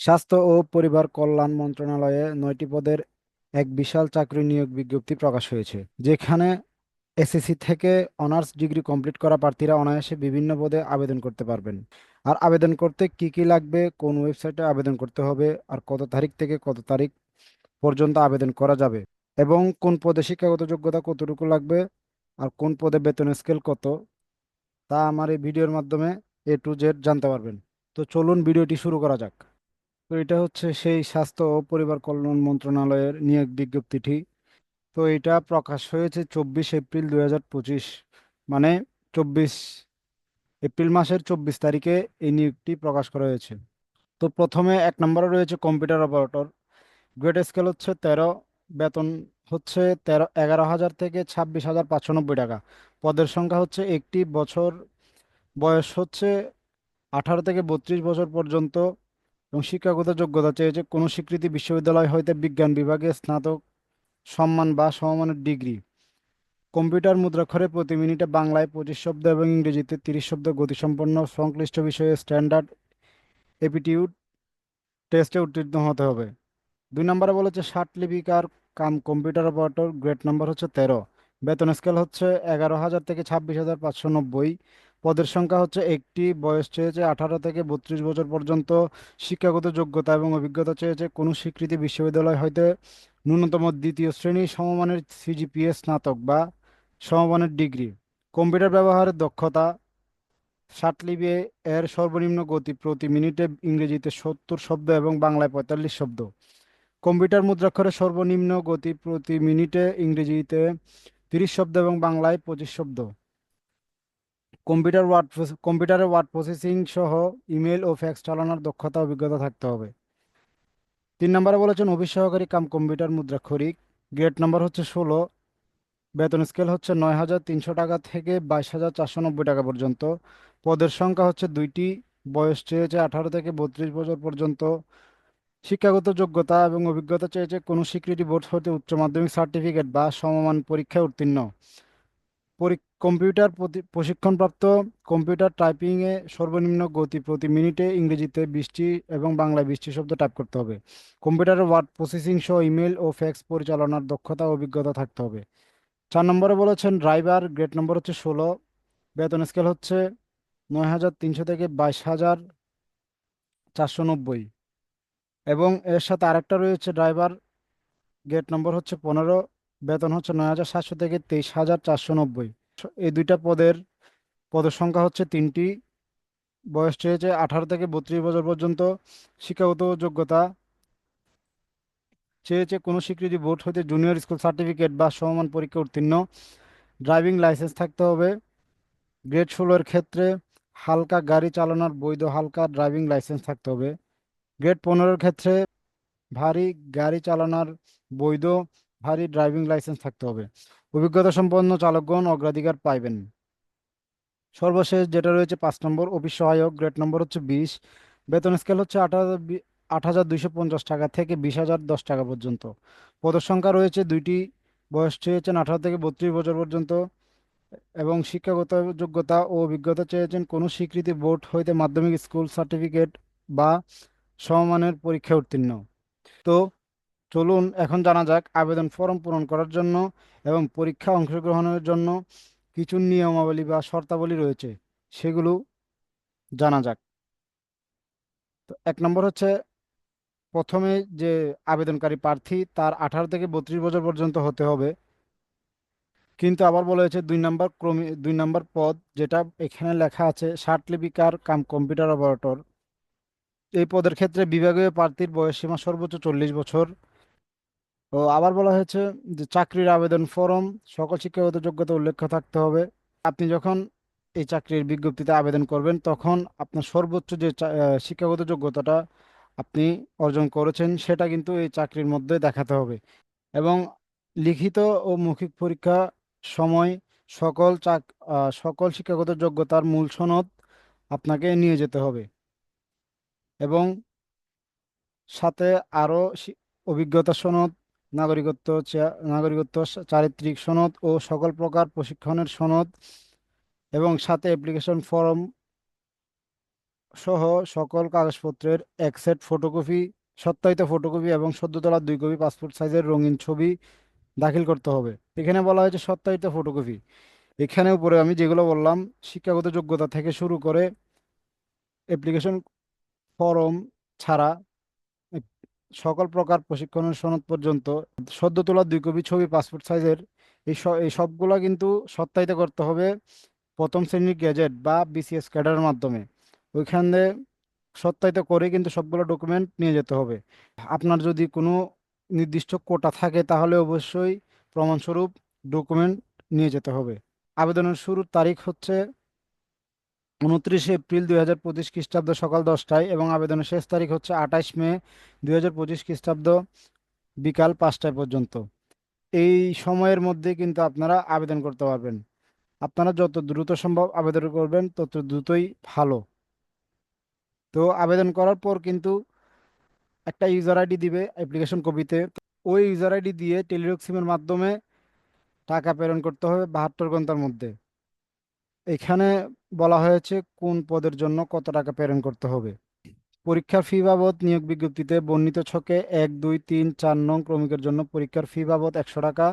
স্বাস্থ্য ও পরিবার কল্যাণ মন্ত্রণালয়ে নয়টি পদের এক বিশাল চাকরি নিয়োগ বিজ্ঞপ্তি প্রকাশ হয়েছে, যেখানে এসএসসি থেকে অনার্স ডিগ্রি কমপ্লিট করা প্রার্থীরা অনায়াসে বিভিন্ন পদে আবেদন করতে পারবেন। আর আবেদন করতে কি কি লাগবে, কোন ওয়েবসাইটে আবেদন করতে হবে, আর কত তারিখ থেকে কত তারিখ পর্যন্ত আবেদন করা যাবে, এবং কোন পদে শিক্ষাগত যোগ্যতা কতটুকু লাগবে, আর কোন পদে বেতন স্কেল কত, তা আমার এই ভিডিওর মাধ্যমে এ টু জেড জানতে পারবেন। তো চলুন ভিডিওটি শুরু করা যাক। তো এটা হচ্ছে সেই স্বাস্থ্য ও পরিবার কল্যাণ মন্ত্রণালয়ের নিয়োগ বিজ্ঞপ্তিটি। তো এটা প্রকাশ হয়েছে চব্বিশ এপ্রিল দুই হাজার পঁচিশ মানে চব্বিশ এপ্রিল মাসের চব্বিশ তারিখে এই নিয়োগটি প্রকাশ করা হয়েছে। তো প্রথমে এক নম্বরে রয়েছে কম্পিউটার অপারেটর। গ্রেড স্কেল হচ্ছে তেরো, বেতন হচ্ছে তেরো, এগারো হাজার থেকে ছাব্বিশ হাজার পাঁচশো নব্বই টাকা। পদের সংখ্যা হচ্ছে একটি, বছর বয়স হচ্ছে আঠারো থেকে বত্রিশ বছর পর্যন্ত। এবং শিক্ষাগত যোগ্যতা চেয়েছে কোনো স্বীকৃতি বিশ্ববিদ্যালয় হইতে বিজ্ঞান বিভাগে স্নাতক সম্মান বা সমমানের ডিগ্রি। কম্পিউটার মুদ্রাক্ষরে প্রতি মিনিটে বাংলায় পঁচিশ শব্দ এবং ইংরেজিতে তিরিশ শব্দ গতিসম্পন্ন সংশ্লিষ্ট বিষয়ে স্ট্যান্ডার্ড এপিটিউড টেস্টে উত্তীর্ণ হতে হবে। দুই নম্বরে বলেছে, ষাট লিপিকার cum computer operator, grade number হচ্ছে তেরো। বেতন স্কেল হচ্ছে এগারো হাজার থেকে ছাব্বিশ হাজার পাঁচশো নব্বই। পদের সংখ্যা হচ্ছে একটি, বয়স চেয়েছে আঠারো থেকে বত্রিশ বছর পর্যন্ত, শিক্ষাগত যোগ্যতা এবং অভিজ্ঞতা চেয়েছে কোনো স্বীকৃতি বিশ্ববিদ্যালয় হইতে ন্যূনতম দ্বিতীয় শ্রেণি সমমানের সিজিপিএ স্নাতক বা সমমানের ডিগ্রি। কম্পিউটার ব্যবহারের দক্ষতা ষাটলিপি এর সর্বনিম্ন গতি প্রতি মিনিটে ইংরেজিতে সত্তর শব্দ এবং বাংলায় পঁয়তাল্লিশ শব্দ। কম্পিউটার মুদ্রাক্ষরের সর্বনিম্ন গতি প্রতি মিনিটে ইংরেজিতে তিরিশ শব্দ এবং বাংলায় পঁচিশ শব্দ। কম্পিউটার ওয়ার্ড কম্পিউটারে ওয়ার্ড প্রসেসিং সহ ইমেল ও ফ্যাক্স চালানোর দক্ষতা অভিজ্ঞতা থাকতে হবে। তিন নম্বরে বলেছেন, অফিস সহকারী কাম কম্পিউটার মুদ্রাক্ষরিক গ্রেড নাম্বার হচ্ছে ষোলো। বেতন স্কেল হচ্ছে নয় হাজার তিনশো টাকা থেকে বাইশ হাজার চারশো নব্বই টাকা পর্যন্ত। পদের সংখ্যা হচ্ছে দুইটি। বয়স চেয়েছে আঠারো থেকে বত্রিশ বছর পর্যন্ত। শিক্ষাগত যোগ্যতা এবং অভিজ্ঞতা চেয়েছে কোনো স্বীকৃতি বোর্ড হতে উচ্চ মাধ্যমিক সার্টিফিকেট বা সমমান পরীক্ষায় উত্তীর্ণ। কম্পিউটার প্রশিক্ষণপ্রাপ্ত কম্পিউটার টাইপিংয়ে সর্বনিম্ন গতি প্রতি মিনিটে ইংরেজিতে বৃষ্টি এবং বাংলায় বৃষ্টি শব্দ টাইপ করতে হবে। কম্পিউটারের ওয়ার্ড প্রসেসিং সহ ইমেল ও ফ্যাক্স পরিচালনার দক্ষতা ও অভিজ্ঞতা থাকতে হবে। চার নম্বরে বলেছেন, ড্রাইভার গ্রেড নম্বর হচ্ছে ষোলো, বেতন স্কেল হচ্ছে নয় হাজার তিনশো থেকে বাইশ হাজার চারশো নব্বই। এবং এর সাথে আরেকটা রয়েছে, ড্রাইভার গেট নম্বর হচ্ছে পনেরো বেতন হচ্ছে নয় হাজার সাতশো থেকে তেইশ হাজার চারশো নব্বই। এই দুইটা পদের পদের সংখ্যা হচ্ছে তিনটি। বয়স চেয়েছে আঠারো থেকে বত্রিশ বছর পর্যন্ত। শিক্ষাগত যোগ্যতা চেয়েছে কোনো স্বীকৃতি বোর্ড হতে জুনিয়র স্কুল সার্টিফিকেট বা সমমান পরীক্ষা উত্তীর্ণ। ড্রাইভিং লাইসেন্স থাকতে হবে। গ্রেড ষোলোর ক্ষেত্রে হালকা গাড়ি চালানোর বৈধ হালকা ড্রাইভিং লাইসেন্স থাকতে হবে। গ্রেড পনেরোর ক্ষেত্রে ভারী গাড়ি চালানোর বৈধ ভারী ড্রাইভিং লাইসেন্স থাকতে হবে। অভিজ্ঞতা সম্পন্ন চালকগণ অগ্রাধিকার পাইবেন। সর্বশেষ যেটা রয়েছে পাঁচ নম্বর, অফিস সহায়ক, গ্রেড নম্বর হচ্ছে বিশ। বেতন স্কেল হচ্ছে আট আট হাজার দুইশো পঞ্চাশ টাকা থেকে বিশ হাজার দশ টাকা পর্যন্ত। পদের সংখ্যা রয়েছে দুইটি, বয়স চেয়েছেন আঠারো থেকে বত্রিশ বছর পর্যন্ত এবং শিক্ষাগত যোগ্যতা ও অভিজ্ঞতা চেয়েছেন কোনো স্বীকৃতি বোর্ড হইতে মাধ্যমিক স্কুল সার্টিফিকেট বা সমমানের পরীক্ষায় উত্তীর্ণ। তো চলুন এখন জানা যাক আবেদন ফর্ম পূরণ করার জন্য এবং পরীক্ষা অংশগ্রহণের জন্য কিছু নিয়মাবলী বা শর্তাবলী রয়েছে, সেগুলো জানা যাক। তো এক নম্বর হচ্ছে, প্রথমে যে আবেদনকারী প্রার্থী তার আঠারো থেকে বত্রিশ বছর পর্যন্ত হতে হবে। কিন্তু আবার বলা হয়েছে দুই নম্বর ক্রমে, দুই নম্বর পদ যেটা এখানে লেখা আছে লিপিকার কাম কম্পিউটার অপারেটর। এই পদের ক্ষেত্রে বিভাগীয় প্রার্থীর বয়সসীমা সর্বোচ্চ চল্লিশ বছর। ও আবার বলা হয়েছে যে চাকরির আবেদন ফরম, সকল শিক্ষাগত যোগ্যতা উল্লেখ থাকতে হবে। আপনি যখন এই চাকরির বিজ্ঞপ্তিতে আবেদন করবেন, তখন আপনার সর্বোচ্চ যে শিক্ষাগত যোগ্যতাটা আপনি অর্জন করেছেন, সেটা কিন্তু এই চাকরির মধ্যে দেখাতে হবে। এবং লিখিত ও মৌখিক পরীক্ষা সময় সকল চাক সকল শিক্ষাগত যোগ্যতার মূল সনদ আপনাকে নিয়ে যেতে হবে। এবং সাথে আরও অভিজ্ঞতা সনদ নাগরিকত্ব নাগরিকত্ব চারিত্রিক সনদ ও সকল প্রকার প্রশিক্ষণের সনদ এবং সাথে অ্যাপ্লিকেশন ফর্ম সহ সকল কাগজপত্রের এক সেট ফটোকপি সত্যায়িত ফটোকপি এবং সদ্য দুই কপি পাসপোর্ট সাইজের রঙিন ছবি দাখিল করতে হবে। এখানে বলা হয়েছে সত্যায়িত ফটোকপি এখানে উপরে আমি যেগুলো বললাম, শিক্ষাগত যোগ্যতা থেকে শুরু করে অ্যাপ্লিকেশন ফর্ম ছাড়া সকল প্রকার প্রশিক্ষণের সনদ পর্যন্ত সদ্য তোলা দুই কপি ছবি, পাসপোর্ট সাইজের, এই এই সবগুলো কিন্তু সত্যায়িত করতে হবে প্রথম শ্রেণির গ্যাজেট বা বিসিএস ক্যাডারের মাধ্যমে। ওইখানে সত্যায়িত করে কিন্তু সবগুলো ডকুমেন্ট নিয়ে যেতে হবে। আপনার যদি কোনো নির্দিষ্ট কোটা থাকে তাহলে অবশ্যই প্রমাণস্বরূপ ডকুমেন্ট নিয়ে যেতে হবে। আবেদনের শুরুর তারিখ হচ্ছে উনত্রিশে এপ্রিল দুই হাজার পঁচিশ খ্রিস্টাব্দ সকাল দশটায় এবং আবেদনের শেষ তারিখ হচ্ছে আঠাশ মে দুই হাজার পঁচিশ খ্রিস্টাব্দ বিকাল পাঁচটায় পর্যন্ত। এই সময়ের মধ্যে কিন্তু আপনারা আবেদন করতে পারবেন। আপনারা যত দ্রুত সম্ভব আবেদন করবেন, তত দ্রুতই ভালো। তো আবেদন করার পর কিন্তু একটা ইউজার আইডি দিবে অ্যাপ্লিকেশন কপিতে। ওই ইউজার আইডি দিয়ে টেলিটক সিমের মাধ্যমে টাকা প্রেরণ করতে হবে বাহাত্তর ঘণ্টার মধ্যে। এখানে বলা হয়েছে কোন পদের জন্য কত টাকা প্রেরণ করতে হবে। পরীক্ষার ফি বাবদ নিয়োগ বিজ্ঞপ্তিতে বর্ণিত ছকে এক, দুই, তিন, চার নং ক্রমিকের জন্য পরীক্ষার ফি বাবদ একশো টাকা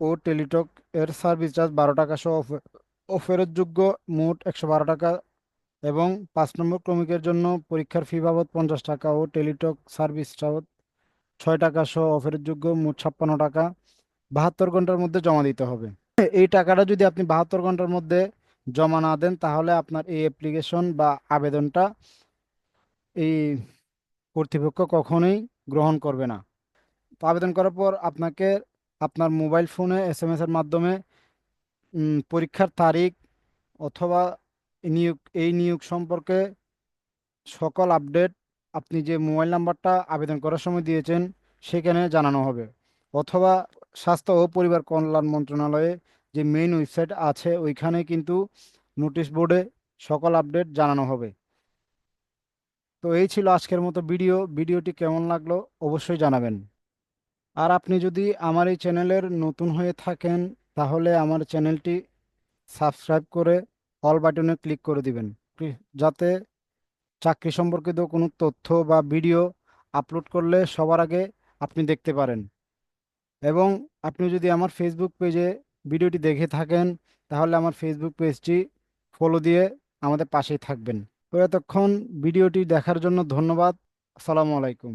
ও টেলিটক এর সার্ভিস চার্জ বারো টাকা সহ অফে- ও ফেরতযোগ্য মোট একশো বারো টাকা এবং পাঁচ নম্বর ক্রমিকের জন্য পরীক্ষার ফি বাবদ পঞ্চাশ টাকা ও টেলিটক সার্ভিস চার্জ ছয় টাকা সহ অফেরতযোগ্য মোট ছাপ্পান্ন টাকা বাহাত্তর ঘণ্টার মধ্যে জমা দিতে হবে। এই টাকাটা যদি আপনি বাহাত্তর ঘণ্টার মধ্যে জমা না দেন, তাহলে আপনার এই অ্যাপ্লিকেশন বা আবেদনটা এই কর্তৃপক্ষ কখনোই গ্রহণ করবে না। তো আবেদন করার পর আপনাকে আপনার মোবাইল ফোনে এস এম এসের মাধ্যমে পরীক্ষার তারিখ অথবা নিয়োগ, এই নিয়োগ সম্পর্কে সকল আপডেট আপনি যে মোবাইল নাম্বারটা আবেদন করার সময় দিয়েছেন, সেখানে জানানো হবে। অথবা স্বাস্থ্য ও পরিবার কল্যাণ মন্ত্রণালয়ে যে মেইন ওয়েবসাইট আছে, ওইখানে কিন্তু নোটিশ বোর্ডে সকল আপডেট জানানো হবে। তো এই ছিল আজকের মতো ভিডিও ভিডিওটি কেমন লাগল অবশ্যই জানাবেন। আর আপনি যদি আমার এই চ্যানেলের নতুন হয়ে থাকেন, তাহলে আমার চ্যানেলটি সাবস্ক্রাইব করে অল বাটনে ক্লিক করে দিবেন। যাতে চাকরি সম্পর্কিত কোনো তথ্য বা ভিডিও আপলোড করলে সবার আগে আপনি দেখতে পারেন। এবং আপনি যদি আমার ফেসবুক পেজে ভিডিওটি দেখে থাকেন, তাহলে আমার ফেসবুক পেজটি ফলো দিয়ে আমাদের পাশেই থাকবেন। তো এতক্ষণ ভিডিওটি দেখার জন্য ধন্যবাদ। আসসালামু আলাইকুম।